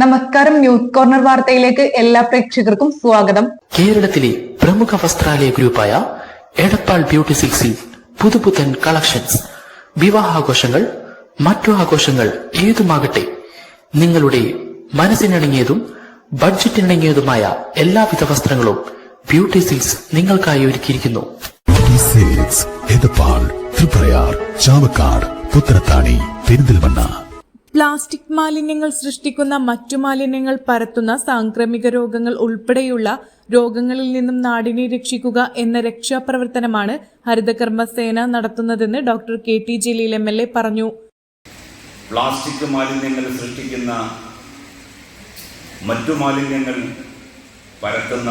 നമസ്കാരം news corner വാർത്തയിലേക്ക് എല്ലാ പ്രേക്ഷകർക്കും സ്വാഗതം. കേരളത്തിലെ പ്രമുഖ വസ്ത്രാലയ ഗ്രൂപ്പായ എടപ്പാൾ ബ്യൂട്ടി സിൽക്സിൽ പുതുപുത്തൻ കളക്ഷൻസ്. വിവാഹാഘോഷങ്ങൾ മറ്റു ആഘോഷങ്ങൾ ഏതുമാകട്ടെ നിങ്ങളുടെ മനസ്സിനിണങ്ങിയതും ബഡ്ജറ്റിനിണങ്ങിയതുമായ എല്ലാവിധ വസ്ത്രങ്ങളും ബ്യൂട്ടി സിൽക്സ് നിങ്ങൾക്കായി ഒരുക്കിയിരിക്കുന്നു. ചാവക്കാട് പുത്രത്താണി പെരിന്തൽമണ്ണ. പ്ലാസ്റ്റിക് മാലിന്യങ്ങൾ സൃഷ്ടിക്കുന്ന മറ്റു മാലിന്യങ്ങൾ പരത്തുന്ന സാംക്രമിക രോഗങ്ങൾ ഉൾപ്പെടെയുള്ള രോഗങ്ങളിൽ നിന്നും നാടിനെ രക്ഷിക്കുക എന്ന രക്ഷാപ്രവർത്തനമാണ് ഹരിതകർമ്മസേന നടത്തുന്നതെന്ന് doctor K T Jaleel M L A പറഞ്ഞു. പ്ലാസ്റ്റിക് മാലിന്യങ്ങൾ സൃഷ്ടിക്കുന്ന മറ്റു മാലിന്യങ്ങൾ പരത്തുന്ന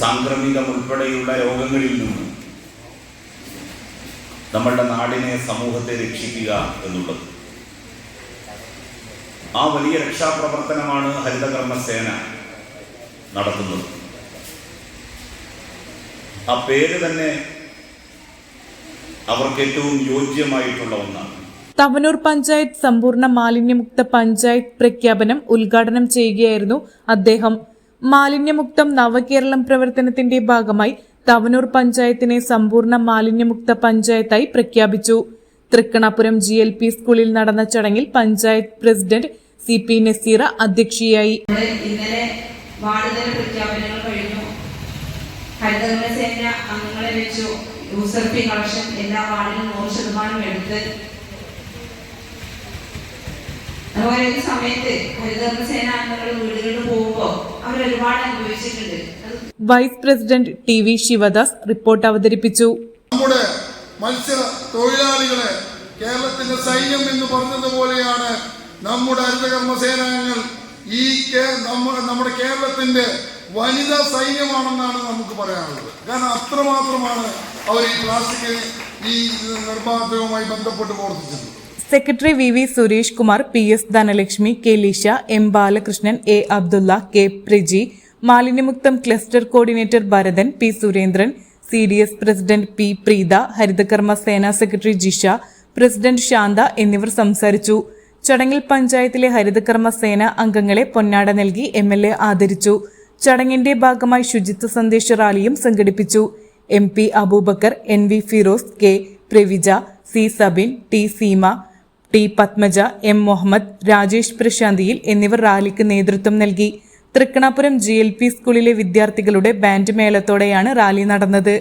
സാംക്രമികം ഉൾപ്പെടെയുള്ള രോഗങ്ങളിൽ നിന്നും നമ്മളുടെ നാടിനെ സമൂഹത്തെ രക്ഷിക്കുക എന്നുള്ളത്. ആ വലിയ രക്ഷാപ്രവർത്തനമാണ് ഹരിതകർമ്മസേന നടത്തുന്നത്. ആ പേര് തന്നെ അവർക്ക് ഏറ്റവും യോജ്യമായിട്ടുള്ള ഒന്നാണ്. തവനൂർ പഞ്ചായത്ത് സമ്പൂർണ മാലിന്യമുക്ത പഞ്ചായത്ത് പ്രഖ്യാപനം ഉദ്ഘാടനം ചെയ്യുകയായിരുന്നു അദ്ദേഹം. മാലിന്യമുക്തം നവകേരളം പ്രവർത്തനത്തിന്റെ ഭാഗമായി തവനൂർ പഞ്ചായത്തിനെ സമ്പൂർണ മാലിന്യമുക്ത പഞ്ചായത്തായി പ്രഖ്യാപിച്ചു. തൃക്കണാപുരം ജി എൽ പി സ്കൂളിൽ നടന്ന ചടങ്ങിൽ panchayat president C P Naseera അധ്യക്ഷയായി. അംഗങ്ങളെ വെച്ചു. എല്ലാ അതുപോലെ ഒരു സമയത്ത് ഹരിതകർമ്മസേന അംഗങ്ങൾ വീടുകളിൽ പോകുമ്പോൾ അവർ ഒരുപാട് അനുഭവിച്ചിട്ടുണ്ട്. അത് vice president T V Sivadas report അവതരിപ്പിച്ചു. നമ്മുടെ മത്സ്യ തൊഴിലാളികളെ കേരളത്തിന്റെ സൈന്യം എന്ന് പറഞ്ഞതുപോലെയാണ് നമ്മുടെ അരുതകർമ്മ സേനാംഗങ്ങൾ ഈ നമ്മുടെ കേരളത്തിന്റെ വനിതാ സൈന്യമാണെന്നാണ് നമുക്ക് പറയാനുള്ളത്. കാരണം അത്രമാത്രമാണ് അവർ ഈ പ്ലാസ്റ്റിക് ഈ നിർമ്മാണവുമായി ബന്ധപ്പെട്ട് പ്രവർത്തിച്ചത്. Secretary V V Suresh Kumar P S Dhanalakshmi K Leesha M Balakrishnan A Abdulla K Preji മാലിന്യമുക്തം cluster coordinator Bharathan P Surendran C D S president P Preetha Harithakarma Sena secretary Jisha president Shantha എന്നിവർ സംസാരിച്ചു. ചടങ്ങിൽ പഞ്ചായത്തിലെ ഹരിതകർമ്മ സേന അംഗങ്ങളെ പൊന്നാട നൽകി M L A ആദരിച്ചു. ചടങ്ങിന്റെ ഭാഗമായി ശുചിത്വ സന്ദേശ റാലിയും സംഘടിപ്പിച്ചു. M P Aboobacker N V Firoz K Pravija C Sabin T Seema T Padmaja M Muhammad Rajesh പ്രശാന്തിയിൽ എന്നിവർ റാലിക്ക് നേതൃത്വം നൽകി. തൃക്കണാപുരം ജി എൽ പി സ്കൂളിലെ വിദ്യാർത്ഥികളുടെ ബാൻഡ് മേളത്തോടെയാണ് റാലി നടന്നത്.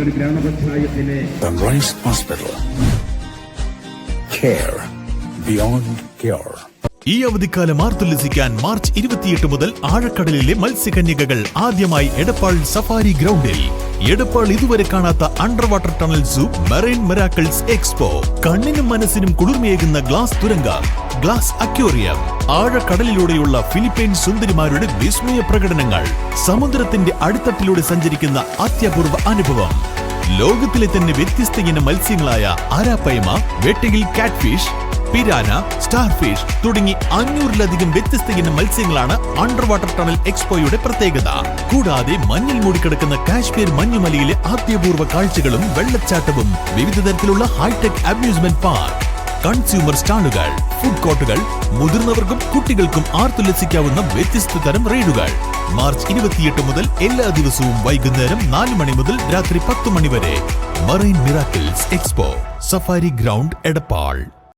തവനൊരു ഗ്രാമപഞ്ചായത്തിനെ sunrise hospital care beyond care ഈ അവധിക്കാലം ആർത്തുല്ലസിക്കാൻ മാർച്ച് ഇരുപത്തിയെട്ട് മുതൽ ആഴക്കടലിലെ മത്സ്യകന്യകകൾ ആദ്യമായി എടപ്പാൾ സഫാരി ഗ്രൗണ്ടിൽ. എടപ്പാൾ ഇതുവരെ കാണാത്ത under water tunnel zoo marine miracles expo കണ്ണിനും മനസ്സിനും കുളിർമയേകുന്ന ഗ്ലാസ് തുരങ്ക ഗ്ലാസ് അക്വോറിയം ആഴക്കടലിലൂടെയുള്ള ഫിലിപ്പൈൻ സുന്ദരിമാരുടെ വിസ്മയ പ്രകടനങ്ങൾ സമുദ്രത്തിന്റെ അടിത്തട്ടിലൂടെ സഞ്ചരിക്കുന്ന അത്യപൂർവ അനുഭവം. ലോകത്തിലെ തന്നെ വ്യത്യസ്ത ഇനം മത്സ്യങ്ങളായ ആരാപ്പയമ വെട്ടയിൽ കാറ്റ്ഫിഷ് പിരാന സ്റ്റാർഫിഷ് തുടങ്ങി അഞ്ഞൂറിലധികം വ്യത്യസ്ത ഇനം മത്സ്യങ്ങളാണ് അണ്ടർ വാട്ടർ ടണൽ എക്സ്പോയുടെ പ്രത്യേകത. കൂടാതെ മഞ്ഞിൽ മൂടിക്കിടക്കുന്ന കാശ്മീർ മഞ്ഞുമലയിലെ ആദ്യപൂർവ കാഴ്ചകളും വെള്ളച്ചാട്ടവും വിവിധ തരത്തിലുള്ള hi tech amusement park consumer സ്റ്റാളുകൾ food കോർട്ടുകൾ മുതിർന്നവർക്കും കുട്ടികൾക്കും ആർത്തുല്ലസിക്കാവുന്ന വ്യത്യസ്ത തരം റൈഡുകൾ. മാർച്ച് ഇരുപത്തിയെട്ട് മുതൽ എല്ലാ ദിവസവും വൈകുന്നേരം നാല് മണി മുതൽ രാത്രി പത്ത് മണി വരെ. Marine miracles expo safari ground Edappal.